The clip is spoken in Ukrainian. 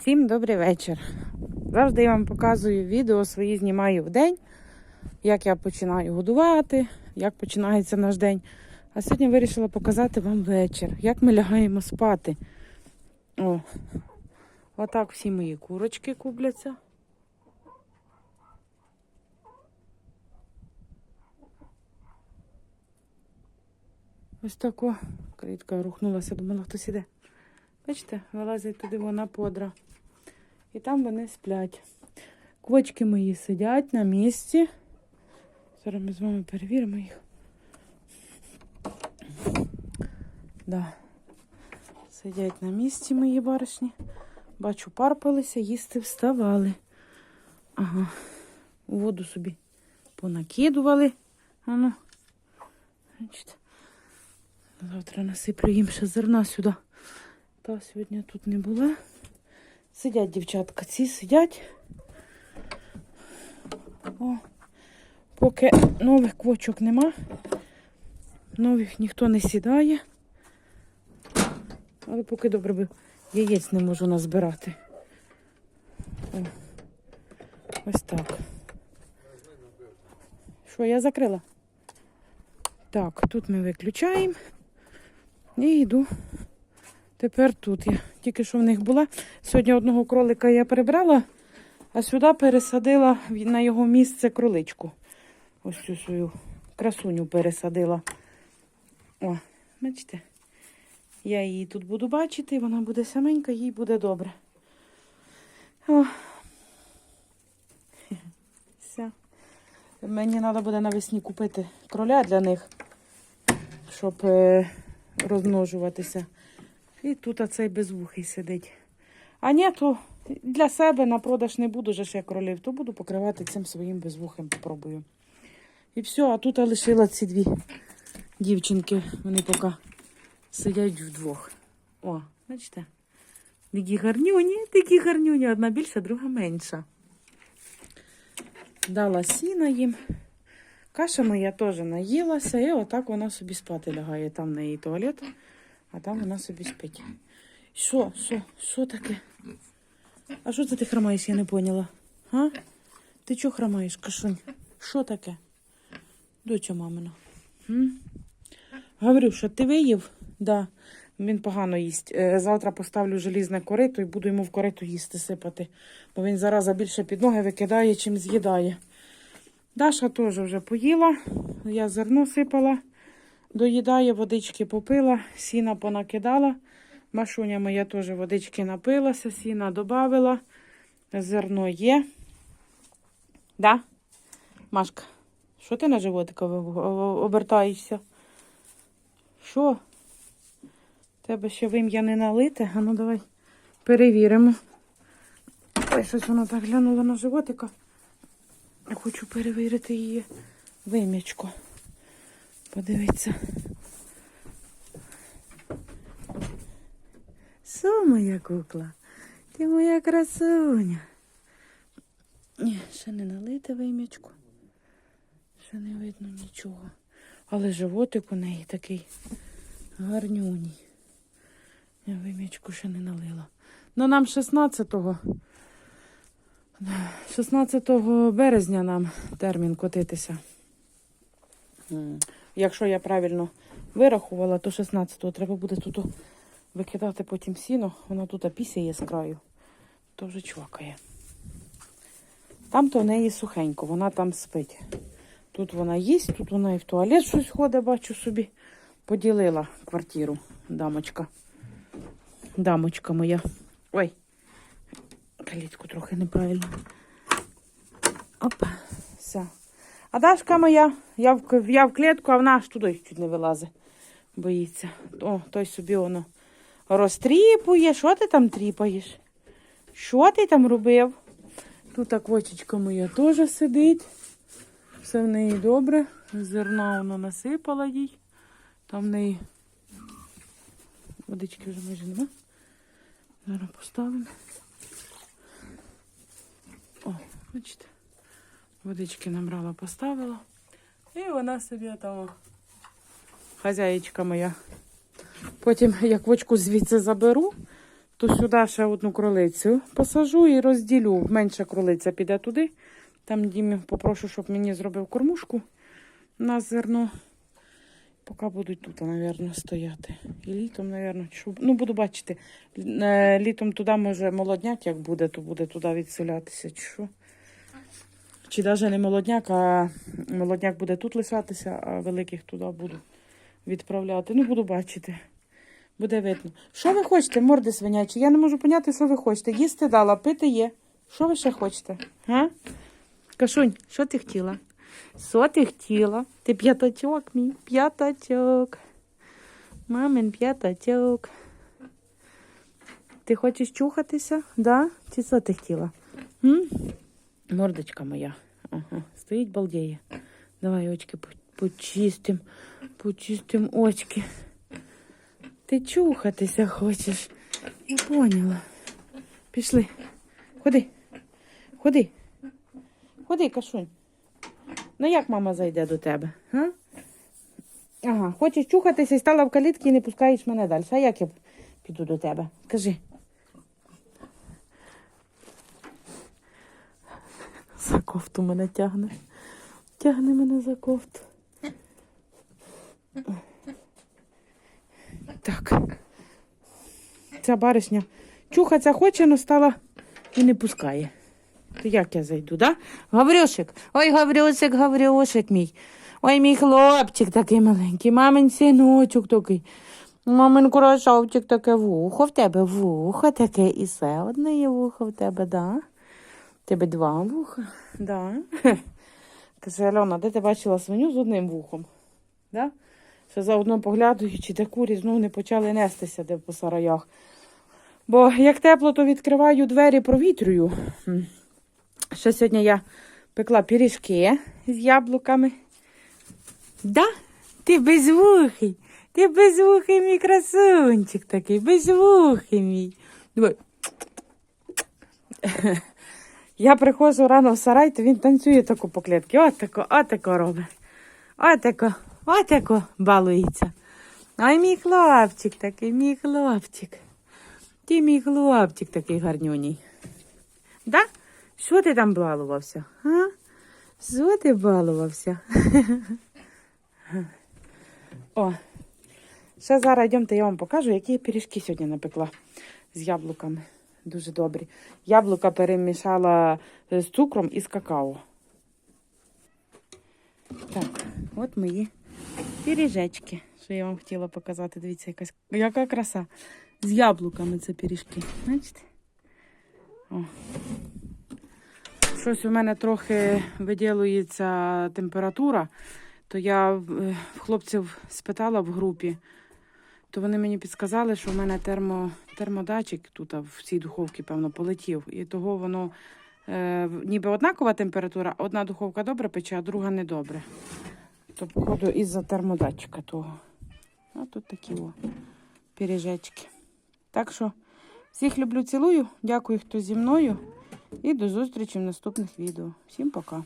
Всім добрий вечір. Завжди я вам показую відео свої знімаю в день, як я починаю годувати, як починається наш день. А сьогодні вирішила показати вам вечір, як ми лягаємо спати. О, отак всі мої курочки купляться. Ось тако. Критка рухнулася, думала, хтось іде. Бачите, вилазить туди вона подра. І там вони сплять. Квочки мої сидять на місці. Зараз ми з вами перевіримо їх. Да. Сидять на місці мої баришні. Бачу, парпалися, їсти вставали. Ага. Воду собі понакидували. Ану. Завтра насиплю їм ще зерна сюди. Та сьогодні тут не була. Сидять дівчатка, ці сидять. О, поки нових квочок нема, нових ніхто не сідає. Але поки добре би яєць не можу назбирати. О, ось так. Що, я закрила? Так, тут ми виключаємо. І йду. Тепер тут я. Тільки що в них була. Сьогодні одного кролика я прибрала, а сюди пересадила на його місце кроличку. Ось цю свою красуню пересадила. О, бачите? Я її тут буду бачити, вона буде саменька, їй буде добре. О. Все. Мені треба буде навесні купити кроля для них, щоб е, розмножуватися. І тут оцей безвухий сидить. А ні, то для себе на продаж не буду же ж я кролів, то буду покривати цим своїм безвухим, попробую. І все, а тут я лишила ці дві дівчинки. Вони поки сидять вдвох. О, бачите? Такі гарнюні, такі гарнюні. Одна більша, друга менша. Дала сіна їм. Каша моя теж наїлася, і отак вона собі спати лягає. Там в неї туалет, а там вона собі спить. Що, що, що таке? А що це ти хромаєш, я не поняла. А? Ти чого хромаєш, кашунь? Що таке? Доча мамина. М? Говорю, що ти виїв? Да. Він погано їсть. Е, Завтра поставлю желізне корито і буду йому в корито їсти сипати. Бо він зараза більше під ноги викидає, чим з'їдає. Даша теж вже поїла. Я зерно сипала, доїдає, водички попила, сіна понакидала. Машуня моя теж водички напилася, сіна додавила. Зерно є. Да? Машка, що ти на животика обертаєшся? Що? Тебе ще вим'я не налите? А ну давай перевіримо. Ой, щось воно так глянуло на животика. Я хочу перевірити її вим'ячко. Подивіться. Що моя кукла? Ти моя красуня. Ні, ще не налите вим'ячко. Ще не видно нічого. Але животик у неї такий гарнюній. Я вим'ячку ще не налила. Ну нам 16-го. 16 березня нам термін котитися. Якщо я правильно вирахувала, то 16-го треба буде тут викидати потім сіно. Воно тут пісяє з краю. То вже чвакає. Там то в неї сухенько, вона там спить. Тут вона їсть, тут вона і в туалет щось ходить, бачу собі. Поділила квартиру, дамочка. Дамочка моя. Ой, калітку трохи неправильно. Опа, все. А Дашка моя, я в, я в клітку, а вона аж туди чуть не вилазить. Боїться. О, той собі воно розтріпує. Що ти там тріпаєш? Що ти там робив? Тут так вочечка моя теж сидить. Все в неї добре. Зерна воно насипала їй. Там в неї водички вже майже нема. Зараз поставимо. О, бачите. Водички набрала, поставила. І вона собі там хазяєчка моя. Потім, як вочку звідси заберу, то сюди ще одну кролицю посажу і розділю. Менша кролиця піде туди. Там Дімі попрошу, щоб мені зробив кормушку на зерно. Поки будуть тут, мабуть, стояти. І літом, мабуть, щоб... ну буду бачити. Е, Літом туди, може, молодняк, як буде, то буде туди відселятися. Чи що? Чи навіть не молодняк, а молодняк буде тут лишатися, а великих туди буду відправляти. Ну, буду бачити. Буде видно. Що ви хочете, морди свинячі? Я не можу поняти, що ви хочете. Їсти дала, пити є. Що ви ще хочете? Га? Кашунь, що ти хотіла? Що ти хотіла? Ти п'ятачок мій, п'ятачок. Мамин п'ятачок. Ти хочеш чухатися? Да? Чи що ти хотіла? М? Мордочка моя. Ага. Стоїть балдеє. Давай очки почистим. Почистим очки. Ти чухатися хочеш. Я поняла. Пішли. Ходи. Ходи. Ходи, кашунь. Ну як мама зайде до тебе? Га? Ага, хочеш чухатися і стала в калітки і не пускаєш мене далі. А як я піду до тебе? Кажи. За кофту мене тягне. Тягне мене за кофту. Так. Ця баришня чухатися хоче, але стала і не пускає. То як я зайду, да? Гаврюшик, ой, Гаврюшик, Гаврюшик мій. Ой, мій хлопчик такий маленький, мамин синочок такий. Мамин красавчик таке вухо в тебе, вухо таке і все одне є вухо в тебе, да? Тебе два вуха, да. Каже, Альона, де ти бачила свиню з одним вухом? Да? Що заодно поглядуючи, де курі знов не почали нестися де по сараях. Бо як тепло, то відкриваю двері, провітрюю. Ще сьогодні я пекла пиріжки з яблуками. Да? Ти безвухий. Ти безвухий мій красунчик такий, безвухий мій. Давай. Я приходжу рано в сарай, то він танцює таку по клітці. Отако, отако робить. Отако, отако балується. Ай, мій хлопчик такий, мій хлопчик. Ти мій хлопчик такий гарнюній. Да? Що ти там балувався? А? Що ти балувався? О, ще зараз йдемте, я вам покажу, які я пиріжки сьогодні напекла з яблуками. Дуже добрі. Яблука перемішала з цукром і з какао. Так, от мої пиріжечки, що я вам хотіла показати. Дивіться, якась, яка краса. З яблуками це пиріжки. Бачите? О. Щось у мене трохи виділюється температура, то я е, в хлопців спитала в групі, то вони мені підказали, що в мене термо, термодатчик тут в цій духовці, певно, полетів. І того воно е, ніби однакова температура, одна духовка добре пече, а друга не добре. То, походу, із-за термодатчика того. А тут такі о, пиріжечки. Так що всіх люблю, цілую. Дякую, хто зі мною. І до зустрічі в наступних відео. Всім пока!